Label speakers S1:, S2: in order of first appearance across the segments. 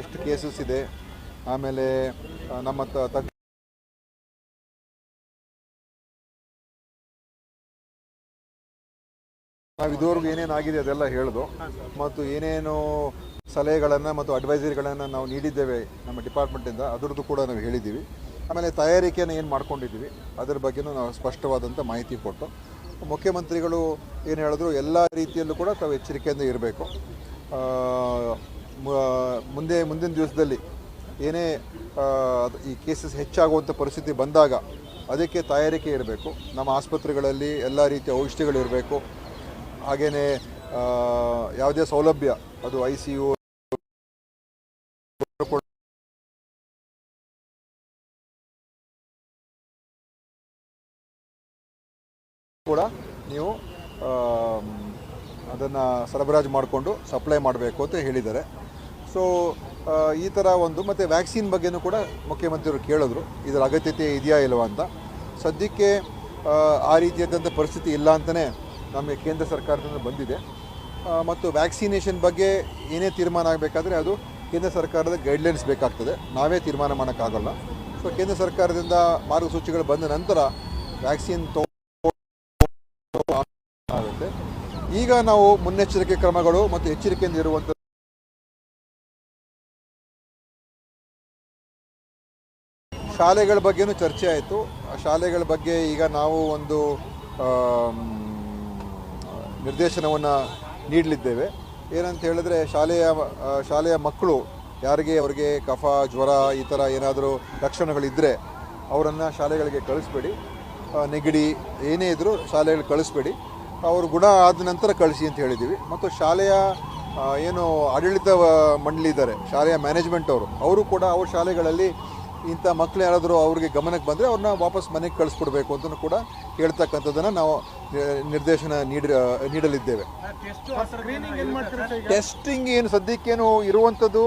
S1: ಎಷ್ಟು ಕೇಸಸ್ ಇದೆ? ಆಮೇಲೆ ನಮ್ಮ ನಾವು ಇದುವರೆಗೂ ಏನೇನಾಗಿದೆ ಅದೆಲ್ಲ ಹೇಳಿದು. ಮತ್ತು ಏನೇನು ಸಲಹೆಗಳನ್ನು ಮತ್ತು ಅಡ್ವೈಸರಿಗಳನ್ನು ನಾವು ನೀಡಿದ್ದೇವೆ ನಮ್ಮ ಡಿಪಾರ್ಟ್ಮೆಂಟಿಂದ ಅದರದ್ದು ಕೂಡ ನಾವು ಹೇಳಿದ್ದೀವಿ. ಆಮೇಲೆ ತಯಾರಿಕೆಯನ್ನು ಏನು ಮಾಡ್ಕೊಂಡಿದ್ದೀವಿ, ಅದರ ಬಗ್ಗೆನೂ ನಾವು ಸ್ಪಷ್ಟವಾದಂಥ ಮಾಹಿತಿ ಕೊಟ್ಟು, ಮುಖ್ಯಮಂತ್ರಿಗಳು ಏನು ಹೇಳಿದ್ರು, ಎಲ್ಲ ರೀತಿಯಲ್ಲೂ ಕೂಡ ತಾವು ಎಚ್ಚರಿಕೆಯಿಂದ ಇರಬೇಕು. ಮುಂದೆ, ಮುಂದಿನ ದಿವಸದಲ್ಲಿ ಏನೇ ಈ ಕೇಸಸ್ ಹೆಚ್ಚಾಗುವಂಥ ಪರಿಸ್ಥಿತಿ ಬಂದಾಗ ಅದಕ್ಕೆ ತಯಾರಿಕೆ ಇರಬೇಕು. ನಮ್ಮ ಆಸ್ಪತ್ರೆಗಳಲ್ಲಿ ಎಲ್ಲ ರೀತಿಯ ಔಷಧಿಗಳಿರಬೇಕು. ಹಾಗೆಯೇ ಯಾವುದೇ ಸೌಲಭ್ಯ, ಅದು ಐ ಸಿ ಯು ಕೂಡ ನೀವು ಅದನ್ನು ಸರಬರಾಜು ಮಾಡಿಕೊಂಡು ಸಪ್ಲೈ ಮಾಡಬೇಕು ಅಂತ ಹೇಳಿದ್ದಾರೆ. ಸೊ ಈ ಥರ ಒಂದು ಮತ್ತು ವ್ಯಾಕ್ಸಿನ್ ಬಗ್ಗೆನೂ ಕೂಡ ಮುಖ್ಯಮಂತ್ರಿಯವರು ಕೇಳಿದ್ರು ಇದರ ಅಗತ್ಯತೆ ಇದೆಯಾ ಇಲ್ಲವಾ ಅಂತ ಸದ್ಯಕ್ಕೆ ಆ, ರೀತಿಯಾದಂಥ ಪರಿಸ್ಥಿತಿ ಇಲ್ಲ ಅಂತಲೇ ನಮಗೆ ಕೇಂದ್ರ ಸರ್ಕಾರದಿಂದ ಬಂದಿದೆ ಮತ್ತು ವ್ಯಾಕ್ಸಿನೇಷನ್ ಬಗ್ಗೆ ಏನೇ ತೀರ್ಮಾನ ಆಗಬೇಕಾದ್ರೆ ಅದು ಕೇಂದ್ರ ಸರ್ಕಾರದ ಗೈಡ್ಲೈನ್ಸ್ ಬೇಕಾಗ್ತದೆ ನಾವೇ ತೀರ್ಮಾನ ಮಾಡೋಕ್ಕಾಗಲ್ಲ ಸೊ ಕೇಂದ್ರ ಸರ್ಕಾರದಿಂದ ಮಾರ್ಗಸೂಚಿಗಳು ಬಂದ ನಂತರ ವ್ಯಾಕ್ಸಿನ್ ಆಗುತ್ತೆ ಈಗ ನಾವು ಮುನ್ನೆಚ್ಚರಿಕೆ ಕ್ರಮಗಳು ಮತ್ತು ಎಚ್ಚರಿಕೆಯಿಂದ ಇರುವಂಥ ಶಾಲೆಗಳ ಬಗ್ಗೆನೂ ಚರ್ಚೆ ಆಯಿತು. ಶಾಲೆಗಳ ಬಗ್ಗೆ ಈಗ ನಾವು ಒಂದು ನಿರ್ದೇಶನವನ್ನು ನೀಡಲಿದ್ದೇವೆ. ಏನಂತ ಹೇಳಿದ್ರೆ ಶಾಲೆಯ ಶಾಲೆಯ ಮಕ್ಕಳು ಯಾರಿಗೆ ಅವರಿಗೆ ಕಫ, ಜ್ವರ ಈ ಥರ ಏನಾದರೂ ಲಕ್ಷಣಗಳಿದ್ದರೆ ಅವರನ್ನು ಶಾಲೆಗಳಿಗೆ ಕಳಿಸ್ಬೇಡಿ. ನೆಗಡಿ ಏನೇ ಇದ್ದರೂ ಶಾಲೆಗಳಿಗೆ ಕಳಿಸ್ಬೇಡಿ. ಅವರು ಗುಣ ಆದ ನಂತರ ಕಳಿಸಿ ಅಂತ ಹೇಳಿದ್ದೀವಿ ಮತ್ತು ಶಾಲೆಯ ಏನು ಆಡಳಿತ ಮಂಡಳಿ ಇದ್ದಾರೆ. ಶಾಲೆಯ ಮ್ಯಾನೇಜ್ಮೆಂಟ್ ಅವರು ಅವರು ಕೂಡ ಅವ್ರ ಶಾಲೆಗಳಲ್ಲಿ ಇಂಥ ಮಕ್ಕಳು ಯಾರಾದರೂ ಅವ್ರಿಗೆ ಗಮನಕ್ಕೆ ಬಂದರೆ ಅವ್ರನ್ನ ವಾಪಸ್ ಮನೆಗೆ ಕಳಿಸ್ಕೊಡ್ಬೇಕು ಅಂತಲೂ ಕೂಡ ಹೇಳ್ತಕ್ಕಂಥದ್ದನ್ನು ನಾವು ನಿರ್ದೇಶನ ನೀಡಿ ನೀಡಲಿದ್ದೇವೆ. ಟೆಸ್ಟಿಂಗ್ ಏನು ಸದ್ಯಕ್ಕೇನು ಇರುವಂಥದ್ದು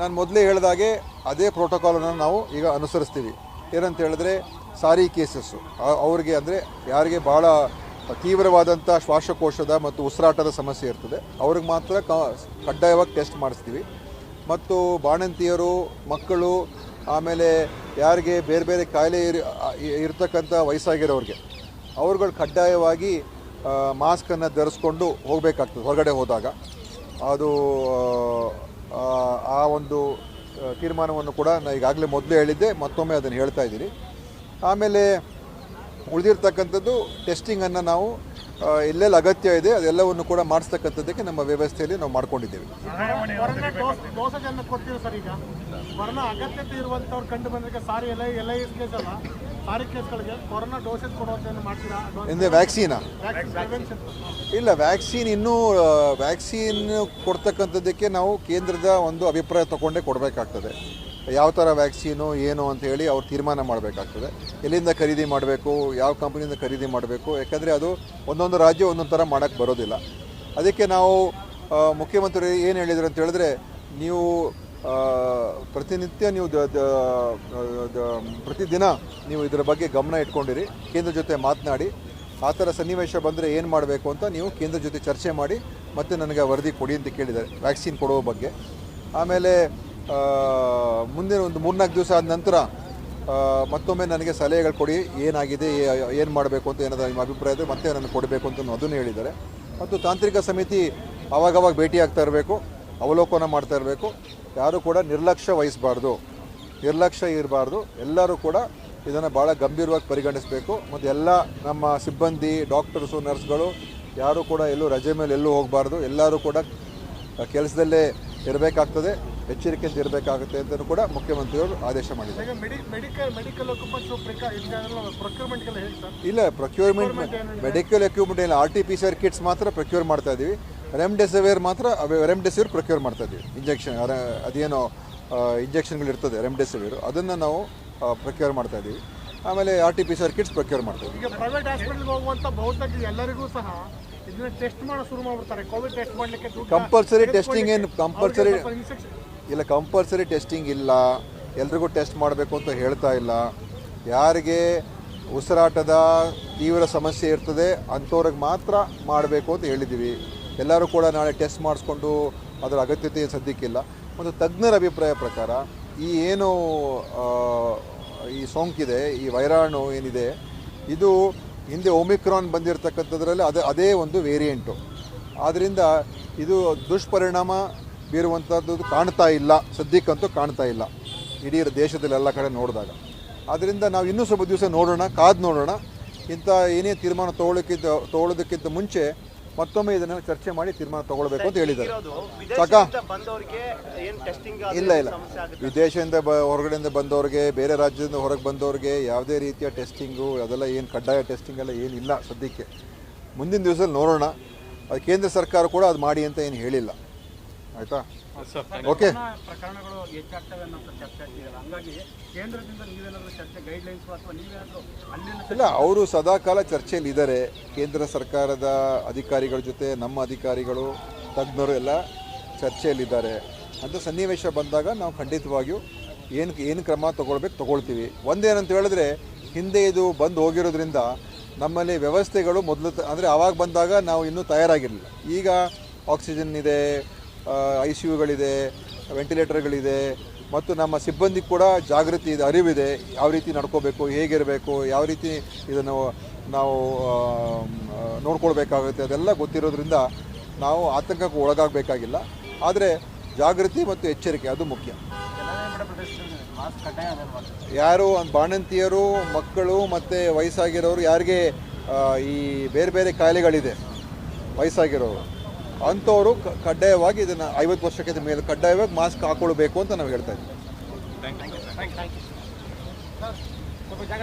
S1: ನಾನು ಮೊದಲೇ ಹೇಳಿದಾಗೆ ಅದೇ ಪ್ರೋಟೋಕಾಲನ್ನು ನಾವು ಈಗ ಅನುಸರಿಸ್ತೀವಿ. ಏನಂತ ಹೇಳಿದ್ರೆ ಸಾರಿ ಕೇಸಸ್ಸು ಅವ್ರಿಗೆ ಅಂದರೆ ಯಾರಿಗೆ ಭಾಳ ತೀವ್ರವಾದಂಥ ಶ್ವಾಸಕೋಶದ ಮತ್ತು ಉಸಿರಾಟದ ಸಮಸ್ಯೆ ಇರ್ತದೆ. ಅವ್ರಿಗೆ ಮಾತ್ರ ಕಡ್ಡಾಯವಾಗಿ ಟೆಸ್ಟ್ ಮಾಡಿಸ್ತೀವಿ. ಮತ್ತು ಬಾಣಂತಿಯರು ಮಕ್ಕಳು ಆಮೇಲೆ ಯಾರಿಗೆ ಬೇರೆ ಬೇರೆ ಕಾಯಿಲೆ ಇರ್ ಇರ್ತಕ್ಕಂಥ ವಯಸ್ಸಾಗಿರೋರಿಗೆ ಅವ್ರುಗಳು ಕಡ್ಡಾಯವಾಗಿ ಮಾಸ್ಕನ್ನು ಧರಿಸ್ಕೊಂಡು ಹೋಗಬೇಕಾಗ್ತದೆ ಹೊರಗಡೆ ಹೋದಾಗ. ಅದು ಆ, ಒಂದು ತೀರ್ಮಾನವನ್ನು ಕೂಡ ನಾನು ಈಗಾಗಲೇ ಮೊದಲೇ ಹೇಳಿದ್ದೆ ಮತ್ತೊಮ್ಮೆ ಅದನ್ನು ಹೇಳ್ತಾ ಇದ್ದೀನಿ. ಆಮೇಲೆ ಉಳಿದಿರ್ತಕ್ಕಂಥದ್ದು ಟೆಸ್ಟಿಂಗನ್ನು ನಾವು ಆ, ಎಲ್ಲೆಲ್ಲಿ ಅಗತ್ಯ ಇದೆ. ಅದೆಲ್ಲವನ್ನು ಕೂಡ ಮಾಡಿಸ್ತಕ್ಕಂಥದ್ದಕ್ಕೆ ನಮ್ಮ ವ್ಯವಸ್ಥೆಯಲ್ಲಿ ನಾವು ಮಾಡ್ಕೊಂಡಿದ್ದೇವೆ.
S2: ಕೊರೋನಾ ಡೋಸ್ ಡೋಸೇಜ್ ಅನ್ನು ಕೊಡ್ತೀವಿ ಸರ್ ಈಗ. ಕೊರೋನಾ ಅಗತ್ಯತೆ ಇರುವಂತವ್ರು ಕಂಡು ಬಂದಾಗ SARI L I L I SARI ಕೇಸ್ಗಳಿಗೆ corona dosage ಕೊಡುವಂತ ಮಾಡ್ತೀರಾ?
S1: ಹಿಂದೆ ವ್ಯಾಕ್ಸಿನಾ ಇಲ್ಲ ವ್ಯಾಕ್ಸಿನ್ ಇನ್ನೂ ವ್ಯಾಕ್ಸಿನ್ ಕೊಡ್ತಕ್ಕಂಥದ್ದಕ್ಕೆ ನಾವು ಕೇಂದ್ರದ ಒಂದು ಅಭಿಪ್ರಾಯ ತಗೊಂಡೇ ಕೊಡಬೇಕಾಗ್ತದೆ. ಯಾವ ಥರ ವ್ಯಾಕ್ಸಿನು ಏನು ಅಂತ ಹೇಳಿ ಅವ್ರು ತೀರ್ಮಾನ ಮಾಡಬೇಕಾಗ್ತದೆ. ಎಲ್ಲಿಂದ ಖರೀದಿ ಮಾಡಬೇಕು, ಯಾವ ಕಂಪ್ನಿಯಿಂದ ಖರೀದಿ ಮಾಡಬೇಕು, ಯಾಕಂದರೆ ಅದು ಒಂದೊಂದು ರಾಜ್ಯ ಒಂದೊಂದು ಥರ ಮಾಡೋಕ್ಕೆ ಬರೋದಿಲ್ಲ. ಅದಕ್ಕೆ ನಾವು ಮುಖ್ಯಮಂತ್ರಿ ಏನು ಹೇಳಿದ್ರು ಅಂತ ಹೇಳಿದ್ರೆ, ನೀವು ಪ್ರತಿನಿತ್ಯ ನೀವು ಪ್ರತಿದಿನ ನೀವು ಇದರ ಬಗ್ಗೆ ಗಮನ ಇಟ್ಕೊಂಡಿರಿ, ಕೇಂದ್ರ ಜೊತೆ ಮಾತನಾಡಿ. ಆ ಥರ ಸನ್ನಿವೇಶ ಬಂದರೆ ಏನು ಮಾಡಬೇಕು ಅಂತ ನೀವು ಕೇಂದ್ರ ಜೊತೆ ಚರ್ಚೆ ಮಾಡಿ ಮತ್ತೆ ನನಗೆ ವರದಿ ಕೊಡಿ ಅಂತ ಕೇಳಿದ್ದಾರೆ ವ್ಯಾಕ್ಸಿನ್ ಕೊಡುವ ಬಗ್ಗೆ. ಆಮೇಲೆ ಮುಂದಿನ ಒಂದು ಮೂರ್ನಾಲ್ಕು ದಿವಸ ಆದ ನಂತರ ಮತ್ತೊಮ್ಮೆ ನನಗೆ ಸಲಹೆಗಳು ಕೊಡಿ, ಏನಾಗಿದೆ ಏನು ಮಾಡಬೇಕು ಅಂತ ಏನಾದರೂ ನಿಮ್ಮ ಅಭಿಪ್ರಾಯ ಇದ್ದರೆ ಮತ್ತೆ ನನಗೆ ಕೊಡಬೇಕು ಅಂತ ಅದನ್ನು ಹೇಳಿದ್ದಾರೆ. ಮತ್ತು ತಾಂತ್ರಿಕ ಸಮಿತಿ ಅವಾಗವಾಗ ಭೇಟಿ ಆಗ್ತಾ ಇರಬೇಕು, ಅವಲೋಕನ ಮಾಡ್ತಾ ಇರಬೇಕು. ಯಾರೂ ಕೂಡ ನಿರ್ಲಕ್ಷ್ಯ ವಹಿಸಬಾರ್ದು. ನಿರ್ಲಕ್ಷ್ಯ ಇರಬಾರ್ದು. ಎಲ್ಲರೂ ಕೂಡ ಇದನ್ನು ಭಾಳ ಗಂಭೀರವಾಗಿ ಪರಿಗಣಿಸಬೇಕು. ಮತ್ತು ಎಲ್ಲ ನಮ್ಮ ಸಿಬ್ಬಂದಿ, ಡಾಕ್ಟರ್ಸು, ನರ್ಸ್ಗಳು, ಯಾರೂ ಕೂಡ ಎಲ್ಲೂ ರಜೆ ಮೇಲೆ ಎಲ್ಲೂ ಹೋಗಬಾರ್ದು. ಎಲ್ಲರೂ ಕೂಡ ಕೆಲಸದಲ್ಲೇ ಇರಬೇಕಾಗ್ತದೆ. ಎಚ್ಚರಿಕೆಯಿಂದ ಇರಬೇಕಾಗುತ್ತೆ ಅಂತಲೂ ಕೂಡ ಮುಖ್ಯಮಂತ್ರಿಯವರು ಆದೇಶ ಮಾಡಿದ್ದಾರೆ. ಇಲ್ಲ procurement medical equipment R T P C R kits ಮಾತ್ರ ಪ್ರೊಕ್ಯೂರ್ ಮಾಡ್ತಾ ಇದ್ದೀವಿ ರೆಮ್ಡೆಸಿವಿರ್ ಮಾತ್ರ ರೆಮ್ಡೆಸಿವಿರ್ ಪ್ರೊಕ್ಯೂರ್ ಮಾಡ್ತಾ ಇದ್ದೀವಿ ಇಂಜೆಕ್ಷನ್ ಅದೇನೋ ಇಂಜೆಕ್ಷನ್ಗಳು ಇರ್ತದೆ ರೆಮ್ಡೆಸಿವಿರ್ ಅದನ್ನು ನಾವು ಪ್ರೊಕ್ಯೂರ್ ಮಾಡ್ತಾ ಇದ್ದೀವಿ ಆಮೇಲೆ R T P C R kits procure ಮಾಡ್ತಾ ಇದ್ದೀವಿ
S2: ಇದನ್ನ ಟೆಸ್ಟ್ ಮಾಡೋ ಶುರು ಮಾಡ್ಬಿಡ್ತಾರೆ. ಕೋವಿಡ್ ಟೆಸ್ಟ್ ಮಾಡ್ಲಿಕ್ಕೆ
S1: ಕಂಪಲ್ಸರಿ ಟೆಸ್ಟಿಂಗ್ ಏನು ಕಂಪಲ್ಸರಿ ಇಲ್ಲ ಕಂಪಲ್ಸರಿ ಟೆಸ್ಟಿಂಗ್ ಇಲ್ಲ. ಎಲ್ರಿಗೂ ಟೆಸ್ಟ್ ಮಾಡಬೇಕು ಅಂತ ಹೇಳ್ತಾ ಇಲ್ಲ. ಯಾರಿಗೆ ಉಸಿರಾಟದ ತೀವ್ರ ಸಮಸ್ಯೆ ಇರ್ತದೆ ಅಂಥವ್ರಿಗೆ ಮಾತ್ರ ಮಾಡಬೇಕು ಅಂತ ಹೇಳಿದ್ದೀವಿ. ಎಲ್ಲರೂ ಕೂಡ ನಾಳೆ ಟೆಸ್ಟ್ ಮಾಡಿಸ್ಕೊಂಡು ಅದರ ಅಗತ್ಯತೆ ಸದ್ಯಕ್ಕಿಲ್ಲ. ಒಂದು ತಜ್ಞರ ಅಭಿಪ್ರಾಯ ಪ್ರಕಾರ ಈ ಏನು ಈ ಸೋಂಕಿದೆ ಈ ವೈರಾಣು ಏನಿದೆ ಇದು ಹಿಂದೆ ಒಮಿಕ್ರಾನ್ ಬಂದಿರತಕ್ಕಂಥದ್ರಲ್ಲಿ ಅದೇ ಅದೇ ಒಂದು ವೇರಿಯೆಂಟು ಆದ್ದರಿಂದ ಇದು ದುಷ್ಪರಿಣಾಮ ಬೀರುವಂಥದ್ದು ಕಾಣ್ತಾ ಇಲ್ಲ, ಸದ್ಯಕ್ಕಂತೂ ಕಾಣ್ತಾ ಇಲ್ಲ, ಇಡೀ ದೇಶದಲ್ಲಿ ಎಲ್ಲ ಕಡೆ ನೋಡಿದಾಗ. ಆದ್ದರಿಂದ ನಾವು ಇನ್ನೂ ಸ್ವಲ್ಪ ದಿವಸ ನೋಡೋಣ, ಕಾದು ನೋಡೋಣ. ಇಂಥ ಏನೇ ತೀರ್ಮಾನ ತೊಗೊಳ್ಳೋಕ್ಕಿಂತ, ತಗೊಳ್ಳೋದಕ್ಕಿಂತ ಮುಂಚೆ ಮತ್ತೊಮ್ಮೆ ಇದನ್ನ ಚರ್ಚೆ ಮಾಡಿ ತೀರ್ಮಾನ ತಗೊಳ್ಬೇಕು ಅಂತ ಹೇಳಿದ್ದಾರೆ.
S3: ಇರೋದು
S1: ಸಾಕಾ
S3: ಬಂದವರಿಗೆ ಏನ್ ಟೆಸ್ಟಿಂಗ್
S1: ಇಲ್ಲ ಇಲ್ಲ.
S3: ಸಮಸ್ಯೆ ಆಗುತ್ತೆ?
S1: ವಿದೇಶದಿಂದ ಬ ಹೊರಗಡೆಯಿಂದ ಬಂದವ್ರಿಗೆ ಬೇರೆ ರಾಜ್ಯದಿಂದ ಹೊರಗೆ ಬಂದವ್ರಿಗೆ ಯಾವುದೇ ರೀತಿಯ ಟೆಸ್ಟಿಂಗು ಅದೆಲ್ಲ ಏನು ಕಡ್ಡಾಯ ಟೆಸ್ಟಿಂಗ್ ಎಲ್ಲ ಏನಿಲ್ಲ ಸದ್ಯಕ್ಕೆ. ಮುಂದಿನ ದಿವಸದಲ್ಲಿ ನೋಡೋಣ. ಅದು ಕೇಂದ್ರ ಸರ್ಕಾರ ಕೂಡ ಅದು ಮಾಡಿ ಅಂತ ಏನು ಹೇಳಿಲ್ಲ. ಆಯಿತಾ? ಓಕೆ
S4: ಹೆಚ್ಚಾಗ್ತವೆ ಅನ್ನೋ ಚರ್ಚೆ ಹಂಗಾಗಿ ಕೇಂದ್ರದಿಂದ ನೀವೇನಾದರೂ ಚರ್ಚೆ ಗೈಡ್ಲೈನ್ಸ್ ಅಥವಾ ನೀವೇನಾದರೂ
S1: ಇಲ್ಲ, ಅವರು ಸದಾಕಾಲ ಚರ್ಚೆಯಲ್ಲಿ ಇದ್ದಾರೆ. ಕೇಂದ್ರ ಸರ್ಕಾರದ ಅಧಿಕಾರಿಗಳ ಜೊತೆ ನಮ್ಮ ಅಧಿಕಾರಿಗಳು, ತಜ್ಞರು ಎಲ್ಲ ಚರ್ಚೆಯಲ್ಲಿದ್ದಾರೆ. ಅಂತ ಸನ್ನಿವೇಶ ಬಂದಾಗ ನಾವು ಖಂಡಿತವಾಗಿಯೂ ಏನು ಏನು ಕ್ರಮ ತಗೊಳ್ಬೇಕು ತಗೊಳ್ತೀವಿ. ಒಂದೇನಂತ ಹೇಳಿದ್ರೆ, ಹಿಂದೆ ಇದು ಬಂದು ಹೋಗಿರೋದ್ರಿಂದ ನಮ್ಮಲ್ಲಿ ವ್ಯವಸ್ಥೆಗಳು ಮೊದಲು ಅಂದರೆ ಆವಾಗ ಬಂದಾಗ ನಾವು ಇನ್ನೂ ತಯಾರಾಗಿರಲಿಲ್ಲ. ಈಗ ಆಕ್ಸಿಜನ್ ಇದೆ ಐ ಸಿ ಯುಗಳಿದೆ ವೆಂಟಿಲೇಟರ್ಗಳಿದೆ ಮತ್ತು ನಮ್ಮ ಸಿಬ್ಬಂದಿ ಕೂಡ ಜಾಗೃತಿ ಇದೆ ಅರಿವಿದೆ. ಯಾವ ರೀತಿ ನಡ್ಕೋಬೇಕು, ಹೇಗಿರಬೇಕು, ಯಾವ ರೀತಿ ಇದನ್ನು ನಾವು ನೋಡ್ಕೊಳ್ಬೇಕಾಗುತ್ತೆ ಅದೆಲ್ಲ ಗೊತ್ತಿರೋದ್ರಿಂದ ನಾವು ಆತಂಕಕ್ಕೆ ಒಳಗಾಗಬೇಕಾಗಿಲ್ಲ. ಆದರೆ ಜಾಗೃತಿ ಮತ್ತು ಎಚ್ಚರಿಕೆ, ಅದು ಮುಖ್ಯ. ಯಾರು ಬಾಣಂತಿಯರು, ಮಕ್ಕಳು ಮತ್ತು ವಯಸ್ಸಾಗಿರೋರು, ಯಾರಿಗೆ ಈ ಬೇರೆ ಬೇರೆ ಕಾಯಿಲೆಗಳಿದೆ, ವಯಸ್ಸಾಗಿರೋರು. ಅಂಥವರು ಕಡ್ಡಾಯವಾಗಿ ಇದನ್ನು ಐವತ್ತು ವರ್ಷಕ್ಕಿಂತ ಮೇಲೆ ಕಡ್ಡಾಯವಾಗಿ ಮಾಸ್ಕ್ ಹಾಕೊಳ್ಬೇಕು ಅಂತ ನಾವು ಹೇಳ್ತಾ ಇದ್ದೀವಿ.
S2: ಸ್ವಲ್ಪ ಜಾಗ